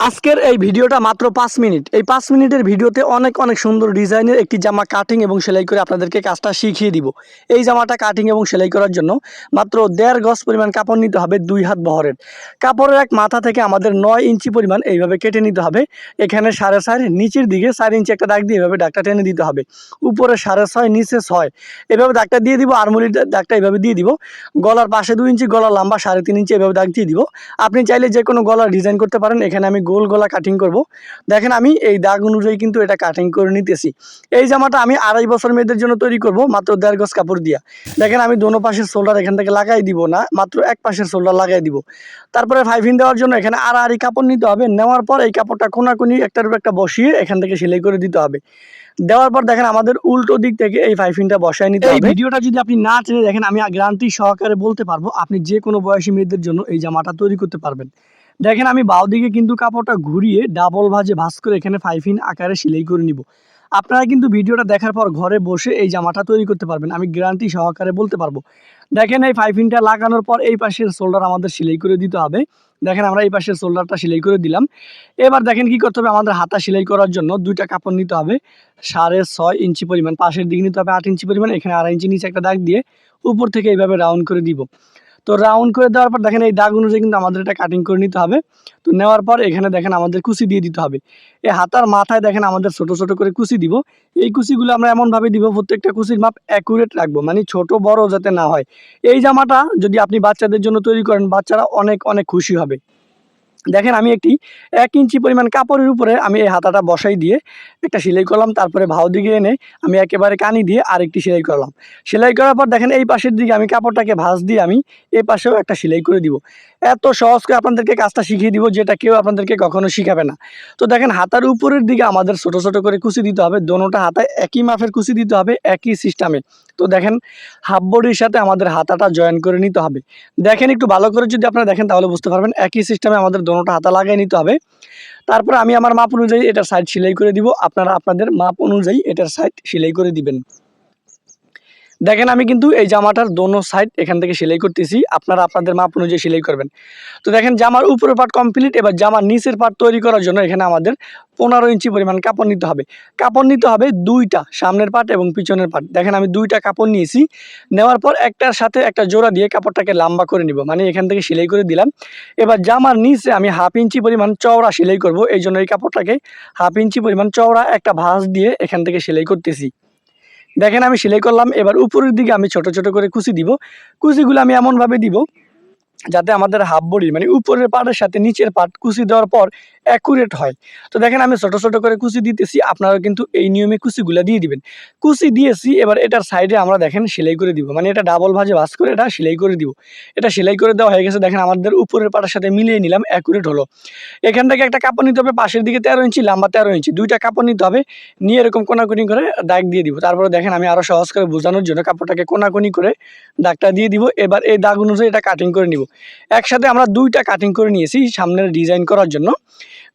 আজকের এই ভিডিওটা মাত্র পাঁচ মিনিট। এই পাঁচ মিনিটের ভিডিওতে অনেক অনেক সুন্দর ডিজাইনের একটি জামা কাটিং এবং সেলাই করে আপনাদেরকে কাজটা শিখিয়ে দিব। এই জামাটা কাটিং এবং সেলাই করার জন্য মাত্র দেড় গজ পরিমাণ কাপড় নিতে হবে দুই হাত বহরের। কাপড়ের এক মাথা থেকে আমাদের নয় ইঞ্চি পরিমাণ এইভাবে কেটে নিতে হবে। এখানে সাড়ে চার নিচের দিকে চার ইঞ্চি একটা দাগ দিয়ে এভাবে দাগটা টেনে দিতে হবে। উপরে সাড়ে ছয়, নিচে ছয়। এভাবে দাগটা দিয়ে দিব আরমুলির দাগটা এভাবে দিয়ে দিব। গলার পাশে দুই ইঞ্চি, গলার লম্বা সাড়ে তিন ইঞ্চি এভাবে দাগ দিয়ে দিব। আপনি চাইলে যে কোনো গলার ডিজাইন করতে পারেন। এখানে আমি গোল গলা কাটিং করব। দেখেন আমি এই দাগ অনুযায়ী কিন্তু এটা কাটিং করে নিতেছি। এই জামাটা আমি আড়াই বছর মেয়েদের জন্য তৈরি করব মাত্র দেড় গজ কাপড় দিয়া। দেখেন আমি দোনো পাশের শোল্ডার এখান থেকে লাগাই দিব না মাত্র এক পাশের শোল্ডার লাগাই দিব। তারপরে ফাইভিন দেওয়ার জন্য এখানে আড়াআড়ি কাপড় নিতে হবে। নেওয়ার পর এই কাপড়টা কোনাকুনি একটার উপর একটা বসিয়ে এখান থেকে সেলাই করে দিতে হবে। দেওয়ার পর দেখেন আমাদের উল্টো দিক থেকে এই ফাইফিনটা বসায় নিতে হবে। ভিডিওটা যদি আপনি না চেনে দেখেন আমি গ্রান্তি সহকারে বলতে পারব আপনি যে কোনো বয়সী মেয়েদের জন্য এই জামাটা তৈরি করতে পারবেন। দেখেন আমি বাও দিকে কিন্তু কাপড়টা ঘুরিয়ে ডাবল ভাজে ভাঁজ করে এখানে ফাইফিন আকারে সেলাই করে নিব। আপনারা কিন্তু ভিডিওটা দেখার পর ঘরে বসে এই জামাটা তৈরি করতে পারবেন। আমি গ্যারান্টি সহকারে বলতে পারব। দেখেন এই ফাইফিনটা লাগানোর পর এই পাশের শোল্ডার আমাদের সেলাই করে দিতে হবে। দেখেন আমরা এই পাশের শোল্ডারটা সেলাই করে দিলাম। এবার দেখেন কি করতে হবে? আমাদের হাতা সেলাই করার জন্য দুইটা কাপড় নিতে হবে। সাড়ে ছয় ইঞ্চি পরিমাণ, পাশের দিকে নিতে হবে আট ইঞ্চি পরিমাণ, এখানে আড়াই ইঞ্চি নিচে একটা দাগ দিয়ে উপর থেকে এইভাবে রাউন্ড করে দিব। তো রাউন্ড করে দেওয়ার পর দেখেন এই দাগ অনুযায়ী কিন্তু আমাদের এটা কাটিং করে নিতে হবে। তো নেওয়ার পর এখানে দেখেন আমাদের কুচি দিয়ে দিতে হবে। এই হাতার মাথায় দেখেন আমাদের ছোট ছোট করে কুচি দিব। এই কুচিগুলো আমরা এমনভাবে দিব, প্রত্যেকটা কুচির মাপ অ্যাকুরেট রাখব মানে ছোট, বড় যাতে না হয়। এই জামাটা যদি আপনি বাচ্চাদের জন্য তৈরি করেন, বাচ্চারা অনেক অনেক খুশি হবে। দেখেন আমি একটি এক ইঞ্চি পরিমাণ কাপড়ের উপরে আমি এই হাতাটা বসাই দিয়ে একটা সেলাই করলাম, তারপরে ভাও দিকে এনে আমি একেবারে কানি দিয়ে আরেকটি সেলাই করলাম। সেলাই করার পর দেখেন এই পাশের দিকে আমি কাপড়টাকে ভাঁজ দিয়ে আমি এই পাশেও একটা সেলাই করে দিব। এত সহজ করে আপনাদেরকে কাজটা শিখিয়ে দিব যেটা কেউ আপনাদেরকে কখনো শিখাবে না। তো দেখেন, হাতার উপরের দিকে আমাদের ছোট ছোট করে কুচি দিতে হবে, দোনোটা হাতায় একই মাপের কুচি দিতে হবে, একই সিস্টেমে তো দেখেন হাফ বডির সাথে আমাদের হাতাটা জয়েন করে নিতে হবে। দেখেন, একটু ভালো করে যদি আপনারা দেখেন তাহলে বুঝতে পারবেন, একই সিস্টেমে আমাদের দোনোটা হাতা লাগিয়ে নিতে হবে। তারপর আমি আমার মাপ অনুযায়ী এটার সাইড সেলাই করে দিব, আপনারা আপনাদের মাপ অনুযায়ী এটার সাইড সেলাই করে দিবেন। দেখেন, আমি কিন্তু এই জামাটার দোনো সাইড এখান থেকে সেলাই করতেছি। আপনারা আপনাদের মাপ অনুযায়ী সেলাই করবেন। তো দেখেন, জামার উপরের পার্ট কমপ্লিট এবার জামার নিচের পার্ট তৈরি করার জন্য এখানে আমাদের পনেরো ইঞ্চি পরিমাণ কাপড় নিতে হবে। কাপড় নিতে হবে দুইটা, সামনের পার্ট এবং পিছনের পার্ট দেখেন, আমি দুইটা কাপড় নিয়েছি। নেওয়ার পর একটার সাথে একটা জোড়া দিয়ে কাপড়টাকে লম্বা করে নিব। মানে এখান থেকে সেলাই করে দিলাম। এবার জামার নিচে আমি হাফ ইঞ্চি পরিমাণ চওড়া সেলাই করব। এই জন্য এই কাপড়টাকে হাফ ইঞ্চি পরিমাণ চওড়া একটা ভাঁজ দিয়ে এখান থেকে সেলাই করতেছি। দেখেন আমি সেলাই করলাম, এবার উপরের দিকে আমি ছোট ছোট করে কুচি দিব। কুচিগুলো আমি এমনভাবে দিব যাতে আমাদের হাফ বডি মানে উপরের পাটের সাথে নিচের পাট কুচি দেওয়ার পর অ্যাকুরেট হয়। তো দেখেন আমি ছোটো ছোটো করে কুচি দিতেছি আপনারা কিন্তু এই নিয়মে কুচিগুলো দিয়ে দিবেন। কুচি দিয়েছি, এবার এটার সাইডে আমরা দেখেন সেলাই করে দিব। মানে এটা ডাবল ভাজে ভাজ করে এটা সেলাই করে দিব। এটা সেলাই করে দেওয়া হয়ে গেছে, দেখেন আমাদের উপরের পাটের সাথে মিলিয়ে নিলাম অ্যাকুরেট হলো। এখান থেকে একটা কাপড় নিতে হবে, পাশের দিকে তেরো ইঞ্চি, লম্বা তেরো ইঞ্চি। দুইটা কাপড় নিতে হবে, নিয়ে এরকম কোনাকুনি করে দাগ দিয়ে দিব। তারপরে দেখেন আমি আরও সহজ করে বোঝানোর জন্য কাপড়টাকে কোনাকুনি করে দাগটা দিয়ে দিব। এবার এই দাগ অনুযায়ী এটা কাটিং করে নিব। একসাথে আমরা দুইটা কাটিং করে নিয়েছি সামনের ডিজাইন করার জন্য।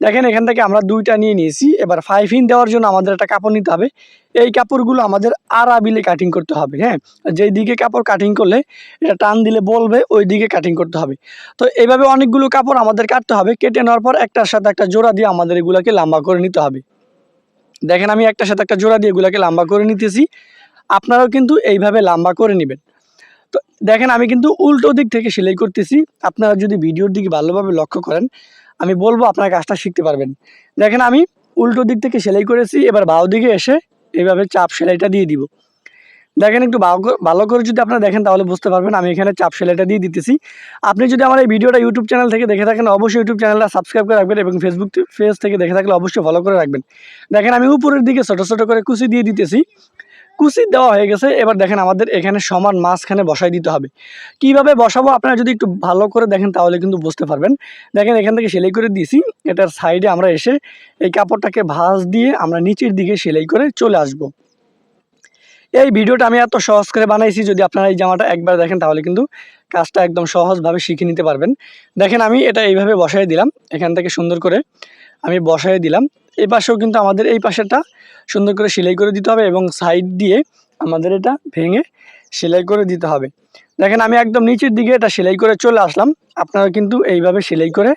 দেখেন এখান থেকে আমরা দুইটা নিয়ে নিয়েছি। এবার ফাইভ ইন দেওয়ার জন্য আমাদের একটা কাপড় নিতে হবে। এই কাপড়গুলো আমাদের আড়াবিলে কাটিং করতে হবে হ্যাঁ? যেই দিকে কাপড় কাটিং করলে এটা টান দিলে বলবে, ওই দিকে কাটিং করতে হবে। তো এইভাবে অনেকগুলো কাপড় আমাদের কাটতে হবে। কেটে নেওয়ার পর একটার সাথে একটা জোড়া দিয়ে আমাদের এগুলাকে লম্বা করে নিতে হবে। দেখেন আমি একটার সাথে একটা জোড়া দিয়ে এগুলাকে লম্বা করে নিতেছি। আপনারাও কিন্তু এইভাবে লম্বা করে নেবেন। তো দেখেন আমি কিন্তু উল্টো দিক থেকে সেলাই করতেছি। আপনারা যদি ভিডিওর দিকে ভালোভাবে লক্ষ্য করেন আমি বলব আপনার কাজটা শিখতে পারবেন। দেখেন আমি উল্টো দিক থেকে সেলাই করেছি, এবার বাও দিকে এসে এইভাবে চাপ সেলাইটা দিয়ে দিব। দেখেন একটু ভালো করে যদি আপনারা দেখেন তাহলে বুঝতে পারবেন আমি এখানে চাপ সেলাইটা দিয়ে দিতেছি। আপনি যদি আমার এই ভিডিওটা ইউটিউব চ্যানেল থেকে দেখে থাকেন, অবশ্যই ইউটিউব চ্যানেলটা সাবস্ক্রাইব করে রাখবেন এবং ফেসবুক পেজ থেকে দেখে থাকলে অবশ্যই ফলো করে রাখবেন। দেখেন আমি উপরের দিকে ছোটো ছোটো করে কুচি দিয়ে দিতেছি। কুচি দেওয়া হয়ে গেছে। এবার দেখেন আমাদের এখানে সমান মাঝখানে বসাই দিতে হবে। কীভাবে বসাবো আপনারা যদি একটু ভালো করে দেখেন তাহলে কিন্তু বুঝতে পারবেন। দেখেন এখান থেকে সেলাই করে দিয়েছি। এটার সাইডে আমরা এসে এই কাপড়টাকে ভাঁজ দিয়ে আমরা নিচের দিকে সেলাই করে চলে আসব। এই ভিডিওটা আমি এত সহজ করে বানাইছি, যদি আপনারা এই জামাটা একবার দেখেন তাহলে কিন্তু কাজটা একদম সহজভাবে শিখে নিতে পারবেন। দেখেন আমি এটা এইভাবে বসাই দিলাম। এখান থেকে সুন্দর করে আমি বসাই দিলাম। এই পাশেও কিন্তু আমাদের এই পাশেরটা সুন্দর করে সেলাই করে দিতে হবে এবং সাইড দিয়ে আমাদের এটা ভেঙে সেলাই করে দিতে হবে। দেখেন আমি একদম নিচের দিকে এটা সেলাই করে চলে আসলাম। আপনারা কিন্তু এইভাবে সেলাই করে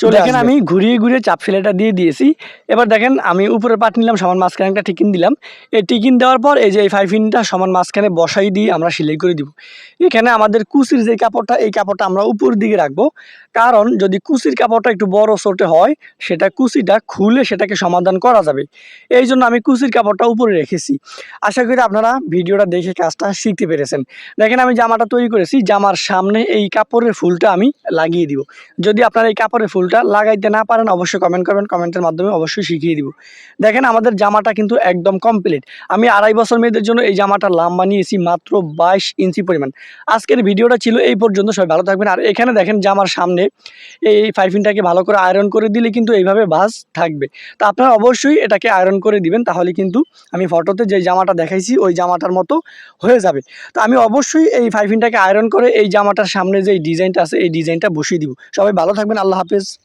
চলে দেখেন আমি ঘুরিয়ে ঘুরিয়ে চাপ সেলাইটা দিয়ে দিয়েছি। এবার দেখেন আমি উপরে পাট নিলাম সমান মাঝখানে একটা টিকিন দিলাম। এই টিকিন দেওয়ার পর এই যে এই ফাইভ ইনটা সমান মাঝখানে বসাই দিয়ে আমরা সেলাই করে দিব। এখানে আমাদের কুচির যে কাপড়টা এই কাপড়টা আমরা উপর দিকে রাখব। কারণ যদি কুচির কাপড়টা একটু বড় ছোটে হয়, সেটা কুচিটা খুলে সেটাকে সমাধান করা যাবে। এই জন্য আমি কুচির কাপড়টা উপরে রেখেছি। আশা করি আপনারা ভিডিওটা দেখে কাজটা শিখতে পেরেছেন। দেখেন আমি জামাটা তৈরি করেছি, জামার সামনে এই কাপড়ের ফুলটা আমি লাগিয়ে দিব। যদি আপনারা এই কাপড়ের ফুলটা লাগাইতে না পারেন, অবশ্যই কমেন্ট করবেন কমেন্টের মাধ্যমে অবশ্যই শিখিয়ে দিব। দেখেন আমাদের জামাটা কিন্তু একদম কমপ্লিট আমি আড়াই বছর মেয়েদের জন্য এই জামাটা লাম্বা নিয়েছি, মাত্র বাইশ ইঞ্চি পরিমাণ। আজকের ভিডিওটা ছিল এই পর্যন্ত, সবাই ভালো থাকবেন। আর এখানে দেখেন জামার সামনে এই ফাইফিনটাকে ভালো করে আয়রন করে দিলে কিন্তু এইভাবে ভাঁজ থাকবে। তো আপনারা অবশ্যই এটাকে আয়রন করে দিবেন, তাহলে কিন্তু আমি ফটোতে যে জামাটা দেখাইছি, ওই জামাটার মতো হয়ে যাবে। তো আমি অবশ্যই এই ফাইফিনটাকে আয়রন করে এই জামাটার সামনে যে ডিজাইনটা আছে, এই ডিজাইনটা বসিয়ে দিব। সবাই ভালো থাকবেন, আল্লাহ হাফেজ।